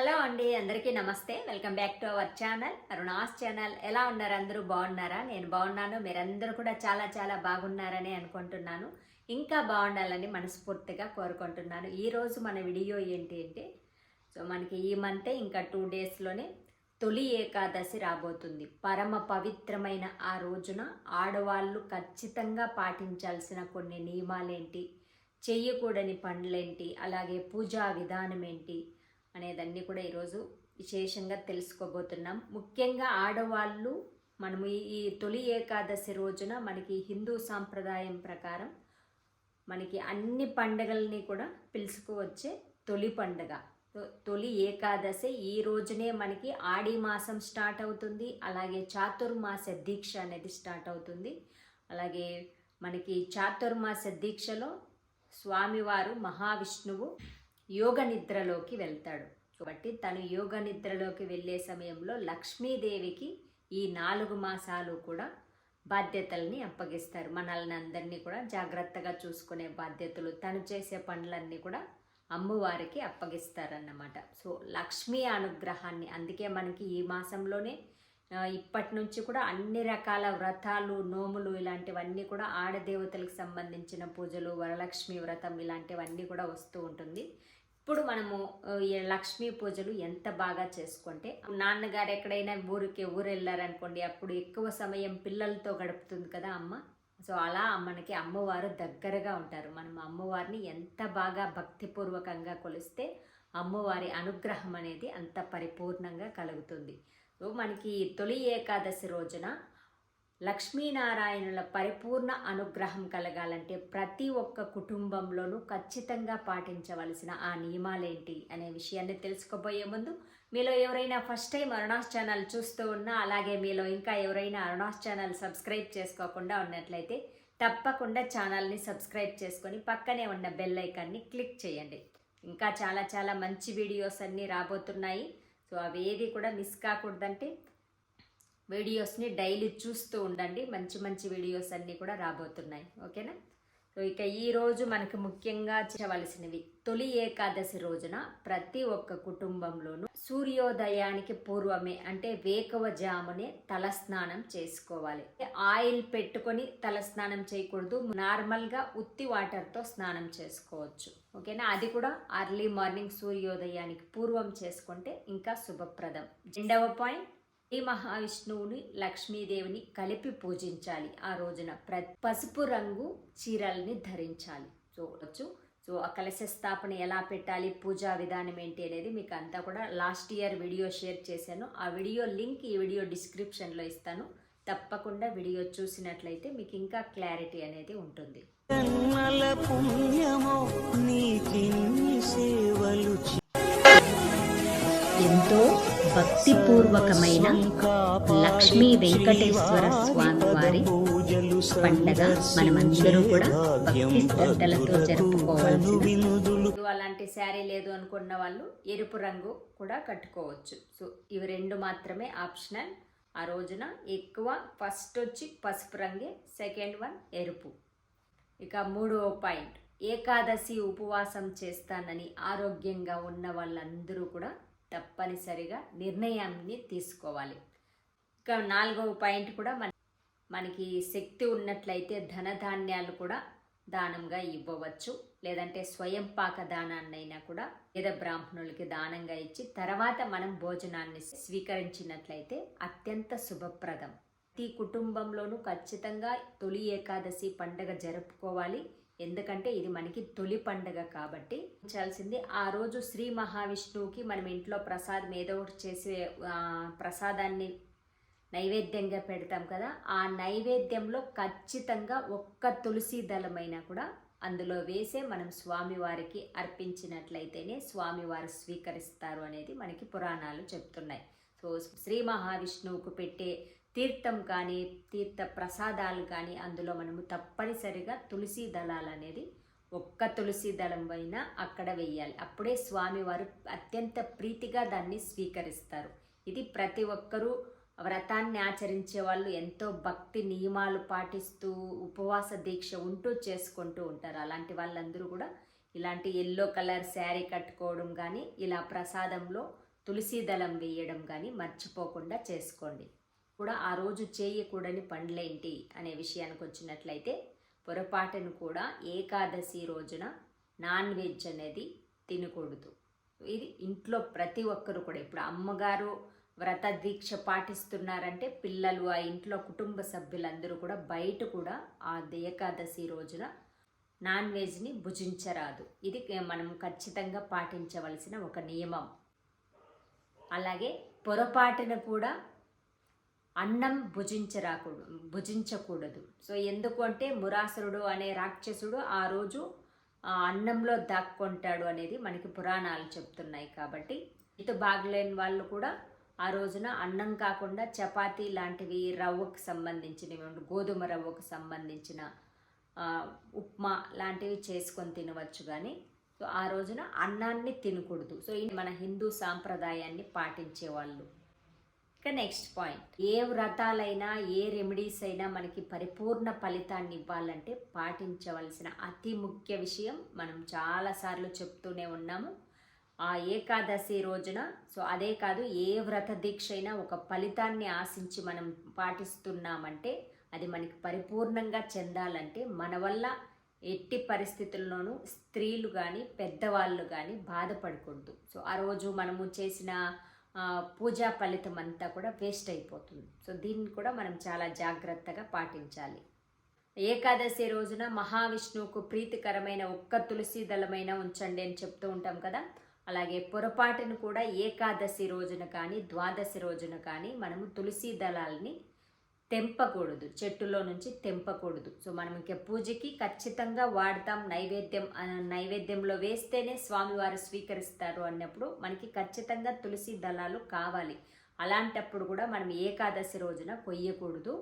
Hello అండి అందరికీ నమస్తే. Welcome back to our channel. Aruna's channel. ఎలా ఉన్నారు అందరూ? బాగున్నారా? నేను బాగున్నాను. మీరందరూ కూడా చాలా చాలా బాగున్నారని అనుకుంటున్నాను. ఇంకా బాగుండాలని మనస్ఫూర్తిగా కోరుకుంటున్నాను. ఈరోజు మన వీడియో ఏంటి అంటే సో మనకి ఈ మంతే ఇంకా టూ డేస్లోనే తొలి ఏకాదశి రాబోతుంది. పరమ పవిత్రమైన ఆ రోజున ఆడవాళ్ళు ఖచ్చితంగా పాటించాల్సిన కొన్ని నియమాలేంటి? చెయ్యకూడని పనులేంటి? అలాగే పూజా విధానం ఏంటి అనేదన్నీ కూడా ఈరోజు విశేషంగా తెలుసుకోబోతున్నాం. ముఖ్యంగా ఆడవాళ్ళు మనము ఈ- తొలి ఏకాదశి రోజున మనకి హిందూ సాంప్రదాయం ప్రకారం మనకి అన్ని పండగల్ని కూడా పిలుచుకువచ్చే తొలి పండుగ. తొ- తొలి ఏకాదశి ఈ రోజునే మనకి ఆడి మాసం స్టార్ట్ అవుతుంది. అలాగే చాతుర్మాస దీక్ష అనేది స్టార్ట్ అవుతుంది. అలాగే మనకి చాతుర్మాస దీక్షలో స్వామివారు మహావిష్ణువు యోగ నిద్రలోకి వెళ్తాడు. కాబట్టి తను యోగ నిద్రలోకి వెళ్ళే సమయంలో లక్ష్మీదేవికి ఈ నాలుగు మాసాలు కూడా బాధ్యతల్ని అప్పగిస్తారు. మనల్ని అందరినీ కూడా జాగ్రత్తగా చూసుకునే బాధ్యతలు తను చేసే పనులన్నీ కూడా అమ్మవారికి అప్పగిస్తారన్నమాట. సో లక్ష్మీ అనుగ్రహాన్ని అందుకే మనకి ఈ మాసంలోనే ఇప్పటి నుంచి కూడా అన్ని రకాల వ్రతాలు నోములు ఇలాంటివన్నీ కూడా ఆడదేవతలకు సంబంధించిన పూజలు వరలక్ష్మి వ్రతం ఇలాంటివన్నీ కూడా వస్తూ ఉంటుంది. ఇప్పుడు మనము లక్ష్మీ పూజలు ఎంత బాగా చేసుకుంటే నాన్నగారు ఎక్కడైనా ఊరికి ఊరు వెళ్ళారనుకోండి అప్పుడు ఎక్కువ సమయం పిల్లలతో గడుపుతుంది కదా అమ్మ? సో అలా మనకి అమ్మవారు దగ్గరగా ఉంటారు. మనం అమ్మవారిని ఎంత బాగా భక్తిపూర్వకంగా కొలిస్తే అమ్మవారి అనుగ్రహం అనేది అంత పరిపూర్ణంగా కలుగుతుంది. సో మనకి తొలి ఏకాదశి రోజున లక్ష్మీనారాయణుల పరిపూర్ణ అనుగ్రహం కలగాలంటే ప్రతి ఒక్క కుటుంబంలోనూ ఖచ్చితంగా పాటించవలసిన ఆ నియమాలేంటి అనే విషయాన్ని తెలుసుకోబోయే ముందు మీలో ఎవరైనా ఫస్ట్ టైం అరుణాస్ ఛానల్ చూస్తూ ఉన్నా అలాగే మీలో ఇంకా ఎవరైనా అరుణాస్ ఛానల్ సబ్స్క్రైబ్ చేసుకోకుండా ఉన్నట్లయితే తప్పకుండా ఛానల్ని సబ్స్క్రైబ్ చేసుకొని పక్కనే ఉన్న బెల్ ఐకాన్ని క్లిక్ చేయండి. ఇంకా చాలా చాలా మంచి వీడియోస్ అన్నీ రాబోతున్నాయి. సో అవి ఏది కూడా మిస్ కాకూడదంటే వీడియోస్ని డైలీ చూస్తూ ఉండండి. మంచి మంచి వీడియోస్ అన్నీ కూడా రాబోతున్నాయి. ఓకేనా? సో ఇక ఈ రోజు మనకు ముఖ్యంగా చేయవలసినవి తొలి ఏకాదశి రోజున ప్రతి ఒక్క కుటుంబంలోనూ సూర్యోదయానికి పూర్వమే అంటే వేకవ జామునే తలస్నానం చేసుకోవాలి. ఆయిల్ పెట్టుకొని తలస్నానం చేయకూడదు. నార్మల్గా ఉత్తి వాటర్తో స్నానం చేసుకోవచ్చు. ఓకేనా? అది కూడా అర్లీ మార్నింగ్ సూర్యోదయానికి పూర్వం చేసుకుంటే ఇంకా శుభప్రదం. రెండవ పాయింట్ ఈ మహావిష్ణువుని లక్ష్మీదేవిని కలిపి పూజించాలి. ఆ రోజున ప్ర పసుపు రంగు చీరల్ని ధరించాలి. చూడవచ్చు సో ఆ కలశ స్థాపన ఎలా పెట్టాలి పూజా విధానం ఏంటి అనేది మీకు అంతా కూడా లాస్ట్ ఇయర్ వీడియో షేర్ చేశాను. ఆ వీడియో లింక్ ఈ వీడియో డిస్క్రిప్షన్లో ఇస్తాను. తప్పకుండా వీడియో చూసినట్లయితే మీకు ఇంకా క్లారిటీ అనేది ఉంటుంది. ఎంతో భక్తిపూర్వకమైన లక్ష్మీ వెంకటేశ్వర స్వామి వారి పండగ మనమందరూ కూడా భక్తి శ్రద్ధలతో అలాంటి శారీ లేదు అనుకున్న వాళ్ళు ఎరుపు రంగు కూడా కట్టుకోవచ్చు. సో ఇవి రెండు మాత్రమే ఆప్షనల్. ఆ రోజున ఎక్కువ ఫస్ట్ వచ్చి పసుపు రంగే సెకండ్ వన్ ఎరుపు. ఇక మూడవ పాయింట్ ఏకాదశి ఉపవాసం చేస్తానని ఆరోగ్యంగా ఉన్న వాళ్ళందరూ కూడా తప్పనిసరిగా నిర్ణయాన్ని తీసుకోవాలి. ఇంకా నాలుగవ పాయింట్ కూడా మన మనకి శక్తి ఉన్నట్లయితే ధనధాన్యాలు కూడా దానంగా ఇవ్వవచ్చు. లేదంటే స్వయం పాక దానాన్నైనా కూడా పేద బ్రాహ్మణులకి దానంగా ఇచ్చి తర్వాత మనం భోజనాన్ని స్వీకరించినట్లయితే అత్యంత శుభప్రదం. ప్రతి కుటుంబంలోనూ ఖచ్చితంగా తొలి ఏకాదశి పండగ జరుపుకోవాలి. ఎందుకంటే ఇది మనకి తొలి పండగ కాబట్టి ఉంచాల్సింది ఆ రోజు శ్రీ మహావిష్ణువుకి మనం ఇంట్లో ప్రసాదం ఏదో ఒకటి చేసి ప్రసాదాన్ని నైవేద్యంగా పెడతాం కదా ఆ నైవేద్యంలో ఖచ్చితంగా ఒక్క తులసి దళమైనా కూడా అందులో వేసే మనం స్వామివారికి అర్పించినట్లయితేనే స్వామివారు స్వీకరిస్తారు అనేది మనకి పురాణాలు చెప్తున్నాయి. సో శ్రీ మహావిష్ణువుకు పెట్టే తీర్థం కానీ తీర్థ ప్రసాదాలు కానీ అందులో మనము తప్పనిసరిగా తులసి దళాలు అనేది ఒక్క తులసి దళం పైన అక్కడ వెయ్యాలి. అప్పుడే స్వామివారు అత్యంత ప్రీతిగా దాన్ని స్వీకరిస్తారు. ఇది ప్రతి ఒక్కరూ వ్రతాన్ని ఆచరించే వాళ్ళు ఎంతో భక్తి నియమాలు పాటిస్తూ ఉపవాస దీక్ష ఉంటూ చేసుకుంటూ ఉంటారు. అలాంటి వాళ్ళందరూ కూడా ఇలాంటి ఎల్లో కలర్ శారీ కట్టుకోవడం కానీ ఇలా ప్రసాదంలో తులసి దళం వేయడం కానీ మర్చిపోకుండా చేసుకోండి. కూడా ఆ రోజు చేయకూడని పనులేంటి అనే విషయానికి వచ్చినట్లయితే పొరపాటును కూడా ఏకాదశి రోజున నాన్ వెజ్ అనేది తినకూడదు. ఇది ఇంట్లో ప్రతి ఒక్కరు కూడా ఇప్పుడు అమ్మగారు వ్రత దీక్ష పాటిస్తున్నారంటే పిల్లలు ఆ ఇంట్లో కుటుంబ సభ్యులందరూ కూడా బయట కూడా ఆ ఏకాదశి రోజున నాన్ వెజ్ని భుజించరాదు. ఇది మనం ఖచ్చితంగా పాటించవలసిన ఒక నియమం. అలాగే పొరపాటున కూడా అన్నం భుజించరాకూడదు భుజించకూడదు. సో ఎందుకు అంటే మురాసురుడు అనే రాక్షసుడు ఆ రోజు అన్నంలో దాక్కుంటాడు అనేది మనకి పురాణాలు చెప్తున్నాయి కాబట్టి ఇటు బాగలేని వాళ్ళు కూడా ఆ రోజున అన్నం కాకుండా చపాతీ లాంటివి రవ్వకు సంబంధించినవి గోధుమ రవ్వకు సంబంధించిన ఉప్మా లాంటివి చేసుకొని తినవచ్చు కానీ సో ఆ రోజున అన్నాన్ని తినకూడదు. సో ఇది మన హిందూ సాంప్రదాయాన్ని పాటించే వాళ్ళు. ఇక నెక్స్ట్ పాయింట్. ఏ వ్రతాలైనా ఏ రెమెడీస్ అయినా మనకి పరిపూర్ణ ఫలితాన్ని ఇవ్వాలంటే పాటించవలసిన అతి ముఖ్య విషయం మనం చాలాసార్లు చెప్తూనే ఉన్నాము. ఆ ఏకాదశి రోజున సో అదే కాదు ఏ వ్రత దీక్ష అయినా ఒక ఫలితాన్ని ఆశించి మనం పాటిస్తున్నామంటే అది మనకి పరిపూర్ణంగా చెందాలంటే మన వల్ల ఎట్టి పరిస్థితుల్లోనూ స్త్రీలు కానీ పెద్దవాళ్ళు కానీ బాధపడకూడదు. సో ఆ రోజు మనము చేసిన పూజా ఫలితం అంతా కూడా వేస్ట్ అయిపోతుంది. సో దీన్ని కూడా మనం చాలా జాగ్రత్తగా పాటించాలి. ఏకాదశి రోజున మహావిష్ణువుకు ప్రీతికరమైన ఒక్క తులసి దళమైన ఉంచండి అని చెప్తూ ఉంటాం కదా. అలాగే పొరపాటును కూడా ఏకాదశి రోజున కానీ ద్వాదశి రోజున కానీ మనము తులసి దళాలని తెంపకూడదు. చెట్టులో నుంచి తెంపకూడదు. సో మనం ఇంకా పూజకి ఖచ్చితంగా వాడతాం నైవేద్యం. నైవేద్యంలో వేస్తేనే స్వామివారు స్వీకరిస్తారు అన్నప్పుడు మనకి ఖచ్చితంగా తులసి దళాలు కావాలి. అలాంటప్పుడు కూడా మనం ఏకాదశి రోజున కొయ్యకూడదు.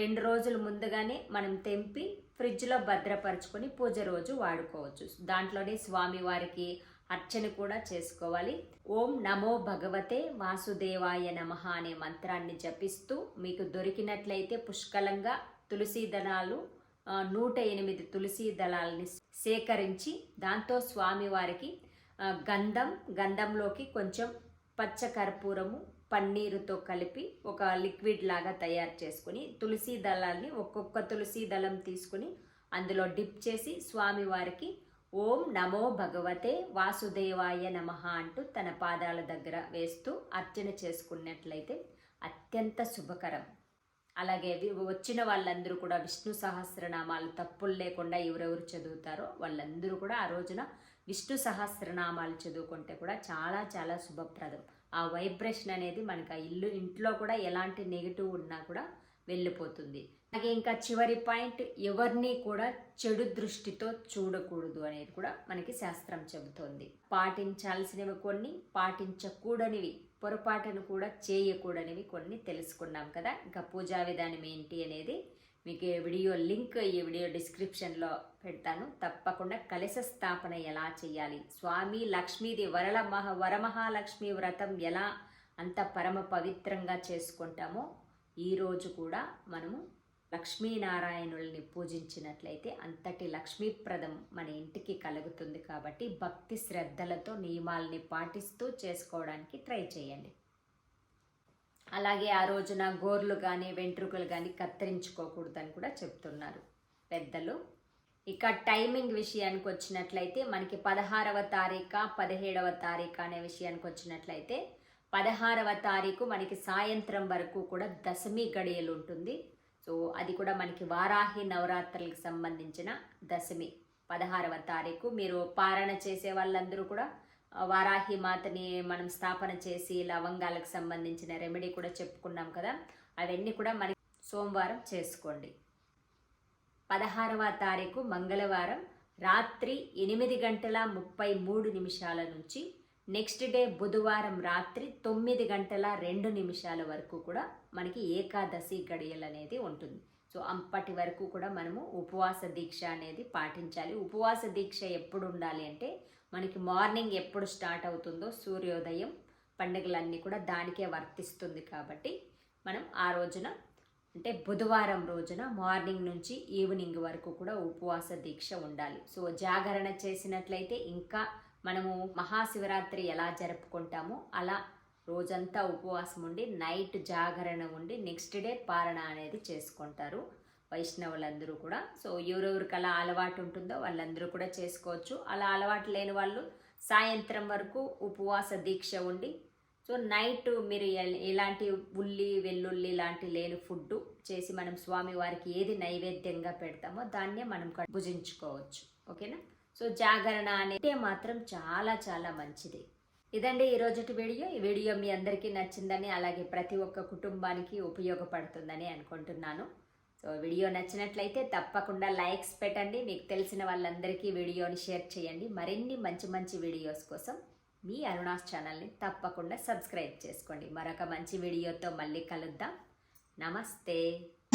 రెండు రోజులు ముందుగానే మనం తెంపి ఫ్రిడ్జ్లో భద్రపరచుకొని పూజ రోజు వాడుకోవచ్చు. దాంట్లోనే స్వామివారికి అర్చన కూడా చేసుకోవాలి. ఓం నమో భగవతే వాసుదేవాయ నమః అనే మంత్రాన్ని జపిస్తూ మీకు దొరికినట్లయితే పుష్కలంగా తులసీ దళాలు నూట ఎనిమిది తులసీ దళాలని సేకరించి దాంతో స్వామివారికి గంధం గంధంలోకి కొంచెం పచ్చ కర్పూరము పన్నీరుతో కలిపి ఒక లిక్విడ్ లాగా తయారు చేసుకుని తులసీ దళాల్ని ఒక్కొక్క తులసీ దళం తీసుకుని అందులో డిప్ చేసి స్వామివారికి ఓం నమో భగవతే వాసుదేవాయ నమః అంటూ తన పాదాల దగ్గర వేస్తూ అర్చన చేసుకున్నట్లయితే అత్యంత శుభకరం. అలాగే వచ్చిన వాళ్ళందరూ కూడా విష్ణు సహస్రనామాలు తప్పులు లేకుండా ఎవరెవరు చదువుతారో వాళ్ళందరూ కూడా ఆ రోజున విష్ణు సహస్రనామాలు చదువుకుంటే కూడా చాలా చాలా శుభప్రదం. ఆ వైబ్రేషన్ అనేది మనకు ఆ ఇల్లు ఇంట్లో కూడా ఎలాంటి నెగిటివ్ ఉన్నా కూడా వెళ్ళిపోతుంది. అలాగే ఇంకా చివరి పాయింట్ ఎవరిని కూడా చెడు దృష్టితో చూడకూడదు అనేది కూడా మనకి శాస్త్రం చెబుతోంది. పాటించాల్సినవి కొన్ని పాటించకూడనివి పొరపాటును కూడా చేయకూడనివి కొన్ని తెలుసుకున్నాం కదా. ఇంకా పూజా విధానం ఏంటి అనేది మీకు వీడియో లింక్ ఈ వీడియో డిస్క్రిప్షన్లో పెడతాను. తప్పకుండా కలశ స్థాపన ఎలా చేయాలి? స్వామి లక్ష్మీది వరల మహా వరమహాలక్ష్మి వ్రతం ఎలా అంత పరమ పవిత్రంగా చేసుకుంటామో ఈరోజు కూడా మనము లక్ష్మీనారాయణుల్ని పూజించినట్లయితే అంతటి లక్ష్మీప్రదం మన ఇంటికి కలుగుతుంది కాబట్టి భక్తి శ్రద్ధలతో నియమాల్ని పాటిస్తూ చేసుకోవడానికి ట్రై చేయండి. అలాగే ఆ రోజున గోర్లు కానీ వెంట్రుకలు కానీ కత్తిరించుకోకూడదని కూడా చెప్తున్నారు పెద్దలు. ఇక టైమింగ్ విషయానికి వచ్చినట్లయితే మనకి పదహారవ తారీఖు పదిహేడవ తారీఖు అనే విషయానికి వచ్చినట్లయితే పదహారవ తారీఖు మనకి సాయంత్రం వరకు కూడా దశమి గడియలు ఉంటుంది. సో అది కూడా మనకి వారాహి నవరాత్రులకు సంబంధించిన దశమి పదహారవ తారీఖు. మీరు పారణ చేసే వాళ్ళందరూ కూడా వారాహి మాతని మనం స్థాపన చేసి లవంగాలకు సంబంధించిన రెమెడీ కూడా చెప్పుకున్నాం కదా అవన్నీ కూడా మనకి సోమవారం చేసుకోండి. పదహారవ తారీఖు మంగళవారం రాత్రి ఎనిమిది గంటల ముప్పై మూడు నిమిషాల నుంచి నెక్స్ట్ డే బుధవారం రాత్రి తొమ్మిది గంటల రెండు నిమిషాల వరకు కూడా మనకి ఏకాదశి గడియలు అనేది ఉంటుంది. సో అప్పటి వరకు కూడా మనము ఉపవాస దీక్ష అనేది పాటించాలి. ఉపవాస దీక్ష ఎప్పుడు ఉండాలి అంటే మనకి మార్నింగ్ ఎప్పుడు స్టార్ట్ అవుతుందో సూర్యోదయం పండుగలన్నీ కూడా దానికే వర్తిస్తుంది కాబట్టి మనం ఆ రోజున అంటే బుధవారం రోజున మార్నింగ్ నుంచి ఈవినింగ్ వరకు కూడా ఉపవాస దీక్ష ఉండాలి. సో జాగరణ చేసినట్లయితే ఇంకా మనము మహాశివరాత్రి ఎలా జరుపుకుంటామో అలా రోజంతా ఉపవాసం ఉండి నైట్ జాగరణ ఉండి నెక్స్ట్ డే పారణ అనేది చేసుకుంటారు వైష్ణవులందరూ కూడా. సో ఎవరెవరికి అలా అలవాటు ఉంటుందో వాళ్ళందరూ కూడా చేసుకోవచ్చు. అలా అలవాటు లేని వాళ్ళు సాయంత్రం వరకు ఉపవాస దీక్ష ఉండి సో నైట్ మీరు ఎలాంటి ఉల్లి వెల్లుల్లి లాంటి లేని ఫుడ్ చేసి మనం స్వామి వారికి ఏది నైవేద్యంగా పెడతామో దాన్నే మనం భుజించుకోవచ్చు. ఓకేనా? సో జాగరణ అనేది మాత్రం చాలా చాలా మంచిది. ఇదండి ఈ రోజుటి వీడియో. ఈ వీడియో మీ అందరికీ నచ్చిందని అలాగే ప్రతి ఒక్క కుటుంబానికి ఉపయోగపడుతుందని అనుకుంటున్నాను. సో వీడియో నచ్చినట్లయితే తప్పకుండా లైక్స్ పెట్టండి. మీకు తెలిసిన వాళ్ళందరికీ వీడియోని షేర్ చేయండి. మరిన్ని మంచి మంచి వీడియోస్ కోసం మీ అరుణాస్ ఛానల్ని తప్పకుండా సబ్స్క్రైబ్ చేసుకోండి. మరొక మంచి వీడియోతో మళ్ళీ కలుద్దాం. నమస్తే.